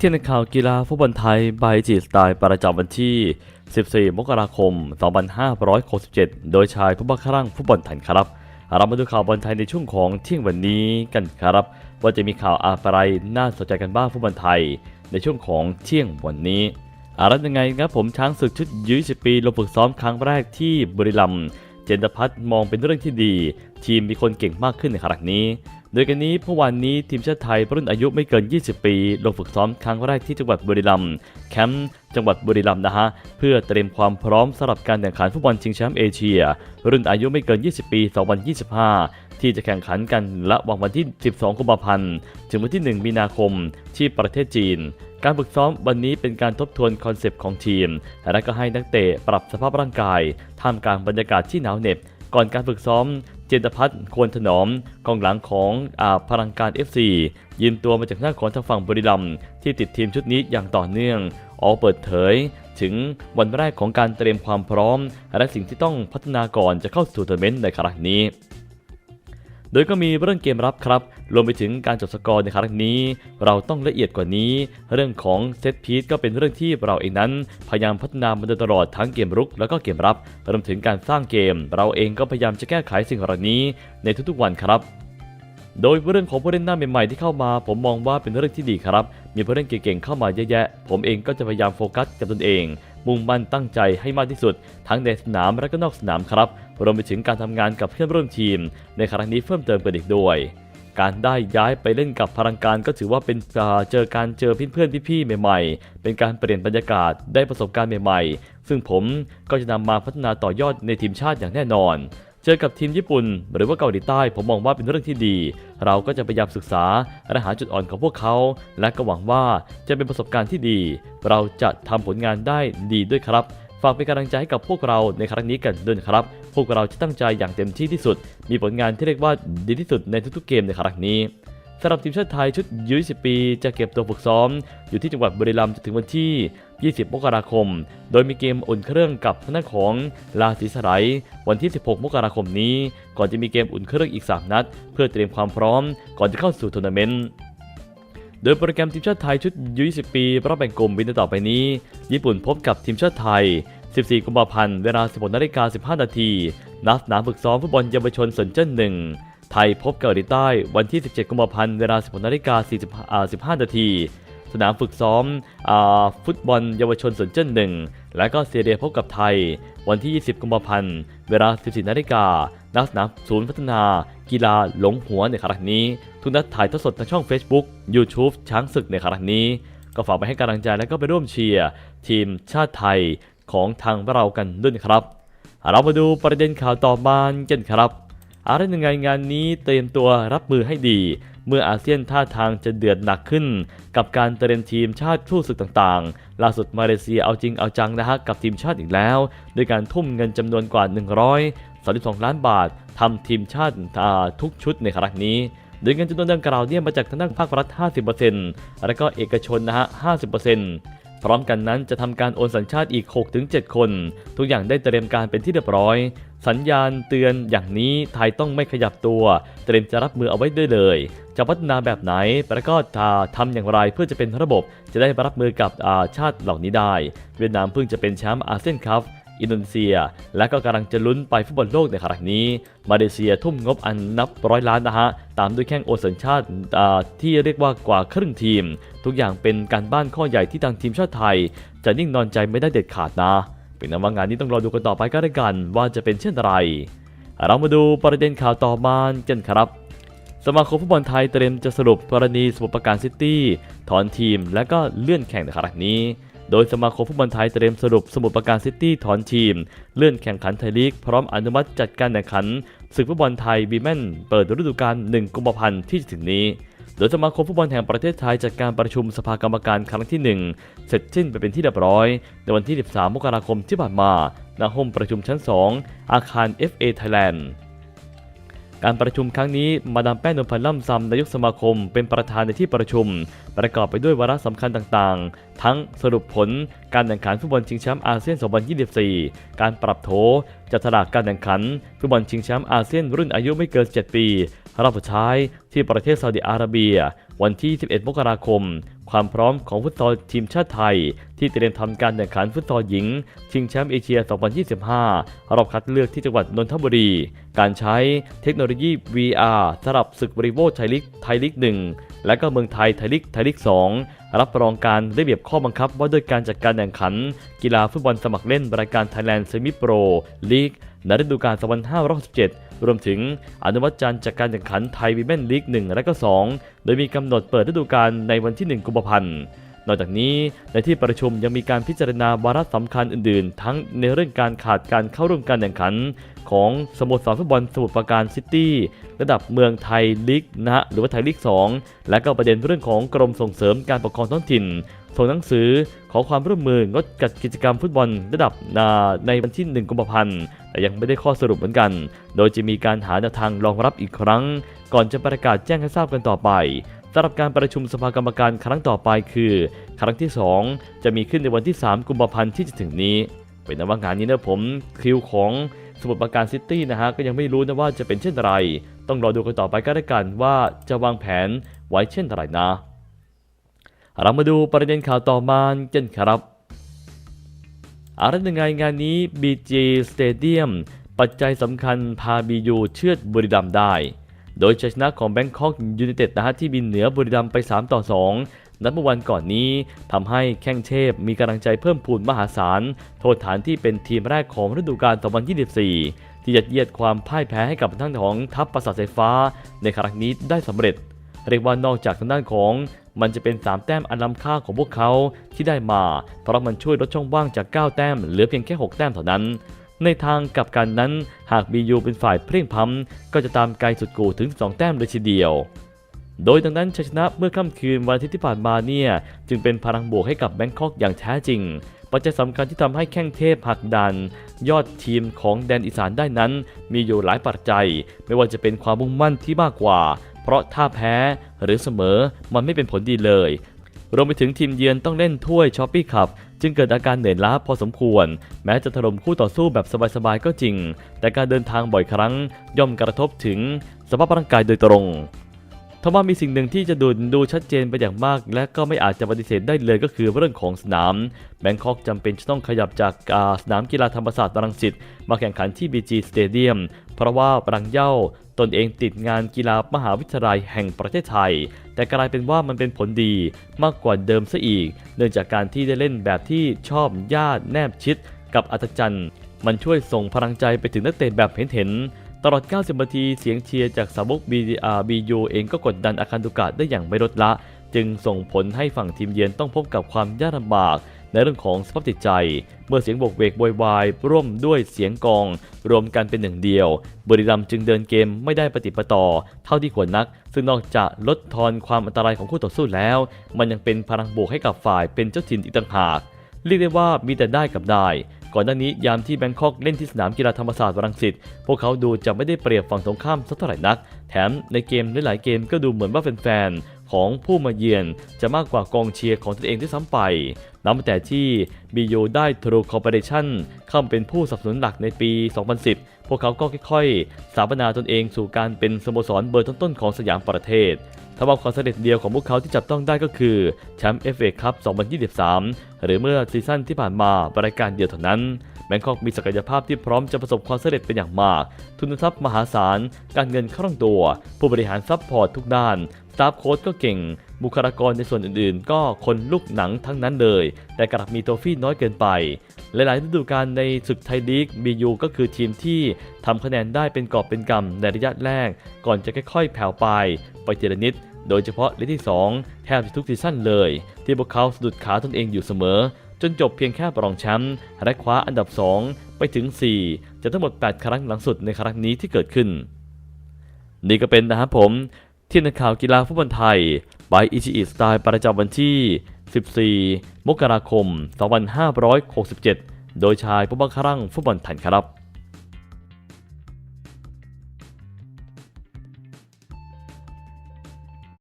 เที่ยงในข่าวกีฬาฟุตบอลไทยบายจีสไตล์ประจำวันที่ 14 มกราคม 2567 โดยชายผู้บังคับรังฟุตบอลไทยครับ เรามาดูข่าวบอลไทยในช่วงของเที่ยงวันนี้กันครับ ว่าจะมีข่าวอะไรน่าสนใจกันบ้างฟุตบอลไทย ในช่วงของเที่ยงวันนี้อารัยังไงครับผมช้างศึกชุดยุย10ปีลงฝึกซ้อมครั้งแรกที่บุรีรัมย์เจนตพัฒน์มองเป็นเรื่องที่ดี ทีมมีคนเก่งมากขึ้นในครั้งนี้ โดยกันนี้เมื่อวานนี้ทีมชาติไทยรุ่นอายุไม่เกิน 20 ปี ลงฝึกซ้อมครั้งแรกที่จังหวัดบุรีรัมย์แคมป์จังหวัดบุรีรัมย์นะฮะ เพื่อเตรียมความพร้อมสำหรับการแข่งขันฟุตบอลชิงแชมป์เอเชีย รุ่นอายุไม่เกิน 20 ปี 2025 ที่จะแข่งขันกันระหว่างวันที่ 12 กุมภาพันธ์ ถึงวันที่ 1 มีนาคมที่ประเทศจีน การฝึกซ้อมวันนี้เป็นการทบทวนคอนเซปต์ของทีม และก็ให้นักเตะปรับสภาพร่างกายท่ามกลางบรรยากาศที่หนาวเหน็บก่อนการฝึกซ้อม เจนตพัฒน์ควรถนอมกองหลังของอาพลังการ FC ยืมตัวมาจากหน้าของทางฝั่งบุรีรัมย์ที่ติดทีมชุดนี้อย่างต่อเนื่องออกเปิดเผยถึงวันแรกของการเตรียมความพร้อม และสิ่งที่ต้องพัฒนาก่อนจะเข้าสู่ทัวร์นาเมนต์ในครั้งนี้ โดยก็มีเรื่องเกมรับครับ รวมไปถึงการจบสกอร์ในครั้งนี้ เราต้องละเอียดกว่านี้ เรื่องของเซตพีซก็เป็นเรื่องที่เราเองนั้น พยายามพัฒนามาโดยตลอดทั้งเกมรุก แล้วก็เกมรับรวมถึงการสร้างเกม เราเองก็พยายามจะแก้ไขสิ่งเหล่านี้ในทุกๆวันครับ โดยเรื่องของผู้เล่นหน้าใหม่ๆที่เข้ามา ผมมองว่าเป็นเรื่องที่ดีครับ มีผู้เล่นเก่งๆเข้ามาเยอะแยะ ผมเองก็จะพยายามโฟกัสกับตนเอง มุ่งมั่นตั้งใจให้มากที่สุด ทั้งในสนามและก็นอกสนามครับ รวมไปถึงการทำงานกับเพื่อนร่วมทีม ในครั้งนี้เพิ่มเติมกันอีกด้วย การได้ย้ายไปเล่นกับพลังการก็ถือว่าเป็นเจอการเจอเพื่อนๆพี่ๆใหม่ๆ เป็นการเปลี่ยนบรรยากาศได้ประสบการณ์ใหม่ๆ ซึ่งผมก็จะนำมาพัฒนาต่อยอดในทีมชาติอย่างแน่นอน จอกับทีมญี่ปุ่น หรือว่าเกาหลีใต้ผมมองว่าเป็นเรื่องที่ดี เราก็จะพยายามศึกษาและหาจุดอ่อนของพวกเขา และก็หวังว่าจะเป็นประสบการณ์ที่ดี เราจะทำผลงานได้ดีด้วยครับฝากเป็นกำลังใจให้กับพวกเราในครั้งนี้กันด้วยครับ พวกเราจะตั้งใจอย่างเต็มที่ที่สุด มีผลงานที่เรียกว่าดีที่สุดในทุกๆเกมในครั้งนี้สำหรับทีมชาติไทยชุดยู20ปี จะเก็บตัวฝึกซ้อม อยู่ที่จังหวัดบุรีรัมย์จนถึงวันที่ 20 มกราคม โดยมีเกมอุ่นเครื่องกับทางด้านของลาสีสไลด์วันที่ 16 มกราคมนี้ ก่อนจะมีเกมอุ่นเครื่องอีก 3 นัด เพื่อเตรียมความพร้อมก่อนจะเข้าสู่ทัวร์นาเมนต์โดยโปรแกรมทีมชาติไทยชุดยู20 ปีรอบแบ่งกลุ่มวินต่อไปนี้ ญี่ปุ่นพบกับทีมชาติไทย 14 กุมภาพันธ์ เวลา 16นาฬิกา15 นาทีณสนามฝึกซ้อมฟุตบอลเยาวชนสนเจิ้นหนึ่งไทยพบเกาหลีใต้วันที่ 17 กุมภาพันธ์ เวลา 16นาฬิกา45นาที สนามฝึกซ้อมอฟุตบอลเยาวชนสนเจิ้นหนึ่ง และก็เซเรียพบกับไทย วันที่ 20 กุมภาพันธ์ เวลา 14 นาฬิกาณสนามศูนย์พัฒนา กีฬาหลงหัวในครั้งนี้ ทุกนัดถ่ายทอดสดทางช่อง Facebook YouTube ช้างศึกในครั้งนี้ ก็ฝากไปให้กำลังใจและก็ไปร่วมเชียร์ ทีมชาติไทยของทางเรากันด้วยครับ เรามาดูประเด็นข่าวต่อมากันครับอะไรยังไงงานนี้เตรียมตัวรับมือให้ดี เมื่ออาเซียนท่าทางจะเดือดหนักขึ้น กับการเตรียมทีมชาติทู่ศึกต่างๆ ล่าสุดมาเลเซียเอาจริงเอาจังนะฮะกับทีมชาติอีกแล้วด้วยการทุ่มเงินจำนวนกว่า 132 ล้านบาททำทีมชาติอ่าทุกชุดในครั้งนี้โดยเงินจำนวนดังกล่าวเนี่ยมาจากทางด้านภาครัฐ 50%แล้วก็เอกชนนะฮะ 50%พร้อมกันนั้นจะทำการโอนสัญชาติอีก 6-7 คน ทุกอย่างได้เตรียมการเป็นที่เรียบร้อย สัญญาณเตือนอย่างนี้ไทยต้องไม่ขยับตัว เตรียมจะรับมือเอาไว้ได้เลย จะพัฒนาแบบไหน แล้วก็จะทำอย่างไรเพื่อจะเป็นระบบ จะได้รับมือกับอาชาติเหล่านี้ได้ เวียดนามเพิ่งจะเป็นแชมป์อาเซียนคัพอินโดนีเซีย และก็กำลังจะลุ้นไปฟุตบอลโลกในครั้งนี้ มาเลเซียทุ่มงบอันนับร้อยล้านนะฮะ ตามด้วยแข้งโอสัญชาติอาที่เรียกว่ากว่าครึ่งทีม ทุกอย่างเป็นการบ้านข้อใหญ่ที่ทางทีมชาติไทย จะนิ่งนอนใจไม่ได้เด็ดขาดนะ เป็นนั้นว่างานนี้ต้องรอดูกันต่อไปก็ได้กัน ว่าจะเป็นเช่นไร เรามาดูประเด็นข่าวต่อมากันครับ สมาคมฟุตบอลไทยเตรียมจะสรุปกรณีสมุทรปราการซิตี้ถอนทีม และก็เลื่อนแข่งในครั้งนี้ โดยสมาคมฟุตบอลไทยเตรียมสรุปสมุทรปราการซิตี้ถอนทีม เลื่อนแข่งขันไทยลีก พร้อมอนุมัติจัดการแข่งขันศึกฟุตบอลไทยบีแมนเปิดฤดูกาล1กุมภาพันธ์ที่จะถึงนี้โดยสมาคมฟุตบอลแห่งประเทศไทยจัดการประชุมสภากรรมการครั้งที่ 1 เสร็จสิ้นไปเป็นที่เรียบร้อย ในวันที่ 13 มกราคมที่ผ่านมาณห้องประชุมชั้น 2 อาคาร FA Thailand การประชุมครั้งนี้มาดามแป้งนพพลล่ำซำนายกสมาคมเป็นประธานในที่ประชุม ประกอบไปด้วยวาระสำคัญต่างๆ ทั้งสรุปผลการแข่งขันฟุตบอลชิงแชมป์อาเซียน 2024 การปรับโถจัดสลากการแข่งขันฟุตบอลชิงแชมป์อาเซียนรุ่นอายุไม่เกิน 7 ปีรอบสุดท้ายที่ประเทศซาอุดิอาระเบีย วันที่ 11 มกราคม ความพร้อมของฟุตซอลทีมชาติไทย ที่เตรียมทำการแข่งขันฟุตซอลหญิง ชิงแชมป์เอเชีย 2025 รอบคัดเลือกที่จังหวัดนนทบุรี การใช้เทคโนโลยี VR สำหรับศึกบริโภคไทยลีกไทยลีก 1 และก็เมืองไทยไทยลีกไทยลีก 2 รับรองการระเบียบข้อบังคับว่าด้วยการจัดการแข่งขัน กีฬาฟุตบอลสมัครเล่นรายการ Thailand Semi Pro League ในฤดูกาล2567 รวมถึงอนุมัติการจัดการแข่งขันไทยวีแมนลีก 1 และก็ 2 โดยมีกำหนดเปิดฤดูกาลในวันที่ 1 กุมภาพันธ์ นอกจากนี้ในที่ประชุมยังมีการพิจารณาวาระสำคัญอื่นๆ ทั้งในเรื่องการขาดการเข้าร่วมการแข่งขัน ของสโมสรฟุตบอลสมุทรปราการซิตี้ระดับเมืองไทยลีกนะฮะหรือว่าไทยลีก 2 และก็ประเด็นเรื่องของกรมส่งเสริมการปกครองท้องถิ่นส่งหนังสือขอความร่วมมืองดจัดกิจกรรมฟุตบอลระดับนาในวันที่ 1 กุมภาพันธ์แต่ยังไม่ได้ข้อสรุปเหมือนกัน โดยจะมีการหาแนวทางรองรับอีกครั้ง ก่อนจะประกาศแจ้งให้ทราบกันต่อไป สำหรับการประชุมสภากรรมการครั้งต่อไปคือ ครั้งที่ 2 จะมีขึ้นในวันที่ 3 กุมภาพันธ์ที่จะถึงนี้ เป็นนว่างานนี้นะผมคิวของสมุทรปราการซิตี้นะฮะก็ยังไม่รู้นะว่าจะเป็นเช่นไร ต้องรอดูกันต่อไปก็ได้กันว่าจะวางแผนไว้เช่นไรนะ เรามาดูประเด็นข่าวต่อมากันครับอะไรยังไงงานนี้ BG Stadium ปัจจัยสำคัญพาบียูเชือดบุรีรัมได้ โดยชัยชนะของแบงคอกยูไนเต็ดนะฮะที่บินเหนือบุรีรัมย์ไป 3 ต่อ 2 นัดเมื่อวันก่อนนี้ทำให้แข้งเทพมีกำลังใจเพิ่มพูนมหาศาล โทษฐานที่เป็นทีมแรกของฤดูกาล2024 ที่ยัดเยียดความพ่ายแพ้ให้กับทางของทัพปราสาทสายฟ้า ในครั้งนี้ได้สำเร็จ เรียกว่านอกจากทางด้านของมันจะเป็น 3 แต้มอันล้ำค่าของพวกเขาที่ได้มา เพราะมันช่วยลดช่องว่างจาก 9 แต้มเหลือเพียงแค่ 6 แต้มเท่านั้น ในทางกลับกันนั้น หาก BU เป็นฝ่ายเพลียงพล้ำก็จะตามไกลสุดกูถึง 2 แต้มเลยทีเดียว โดยดังนั้นชัยชนะเมื่อค่ำคืนวันอาทิตย์ที่ผ่านมาเนี่ยจึงเป็นพลังบวกให้กับแบงคอกอย่างแท้จริง ปัจจัยสำคัญที่ทำให้แข้งเทพหักดัน ยอดทีมของแดนอีสานได้นั้น มีอยู่หลายปัจจัย ไม่ว่าจะเป็นความมุ่งมั่นที่มากกว่า เพราะถ้าแพ้หรือเสมอมันไม่เป็นผลดีเลย รวมไปถึงทีมเยือนต้องเล่นถ้วยช้อปปี้คัพจึงเกิดอาการเหนื่อยล้าพอสมควร แม้จะถล่มคู่ต่อสู้แบบสบายๆก็จริง แต่การเดินทางบ่อยครั้งย่อมกระทบถึงสภาพร่างกายโดยตรง ทว่ามีสิ่งหนึ่งที่จะดูดูชัดเจนไปอย่างมาก และก็ไม่อาจจะปฏิเสธได้เลยก็คือเรื่องของสนาม แบงคอกจำเป็นจะต้องขยับจากาสนามกีฬาธรรมศาสตร์รังสิตมาแข่งขันที่ BG Stadium เพราะว่าปรังเย่าตนเองติดงานกีฬามหาวิทยาลัยแห่งประเทศไทย แต่กลายเป็นว่ามันเป็นผลดีมากกว่าเดิมซะอีก เนื่องจากการที่ได้เล่นแบบที่ชอบญาติแนบชิดกับอัศจรรย์มันช่วยส่งพลังใจไปถึงนักเตะแบบเห็นๆ ตลอด 90 นาทีเสียงเชียร์จากสาวก BDR BU เองก็กดดันอาคันตุกะได้อย่างไม่ลดละ จึงส่งผลให้ฝั่งทีมเยือนต้องพบกับความยากลำบาก ในเรื่องของสภาพจิตใจ เมื่อเสียงโบกเวกโวยวายร่วมด้วยเสียงกอง รวมกันเป็นหนึ่งเดียวบุรีรัมจึงเดินเกมไม่ได้ปฏิปต่อ เท่าที่ควรนัก ซึ่งนอกจากลดทอนความอันตรายของคู่ต่อสู้แล้ว มันยังเป็นพลังบวกให้กับฝ่ายเป็นเจ้าถิ่นอีกต่างหากเรียกได้ว่ามีแต่ได้กับได้ ก่อนหน้านี้ยามที่แบงคอกเล่นที่สนามกีฬาธรรมศาสตร์รังสิตพวกเขาดูจะไม่ได้เปรียบฝั่งตรงข้ามสักเท่าไหร่นัก แถมในเกมหลายๆเกมก็ดูเหมือนว่าแฟนๆของผู้มาเยือนจะมากกว่ากองเชียร์ของตนเองที่ซ้ำไปนับแต่ที่ BU ได้ True Corporation เข้ามาเป็นผู้สนับสนุนหลักในปี 2010 พวกเขาก็ค่อยๆสถาปนาตนเองสู่การเป็นสโมสรเบอร์ต้นๆของสยามประเทศ ทว่าความสำเร็จเดียวของพวกเขาที่จับต้องได้ก็คือแชมป์ FA คัพ2023 หรือเมื่อซีซั่นที่ผ่านมารายการเดียวเท่านั้นแบงคอกมีศักยภาพที่พร้อมจะประสบความสำเร็จเป็นอย่างมาก ทุนทรัพย์มหาศาล การเงินคล่องตัว ผู้บริหารซัพพอร์ตทุกด้าน สตาฟโค้ชก็เก่ง บุคลากรในส่วนอื่นๆ ก็คนลูกหนังทั้งนั้นเลย แต่กลับมีโทฟี่น้อยเกินไป หลายๆฤดูกาลในศึกไทยลีก BU ก็คือทีมที่ทำคะแนนได้เป็นกอบเป็นกำในระยะแรก ก่อนจะค่อยๆ แผ่วไป ไปทีละนิด โดยเฉพาะเลกที่ 2 แทบจะทุกซีซั่นเลย ที่พวกเขาสะดุดขาตนเองอยู่เสมอ จนจบเพียงแค่รองแชมป์และคว้าอันดับ 2 ไปถึง 4 จะทั้งหมด 8 ครั้งหลังสุดในครั้งนี้ที่เกิดขึ้น นี่ก็เป็นนะครับผม ที่นักข่าวกีฬาฟุตบอลไทยบายอิชิอิสไตล์ประจำวันที่ 14 มกราคม 2567 โดยชายผู้บังคับรังฟุตบอลไทยครับ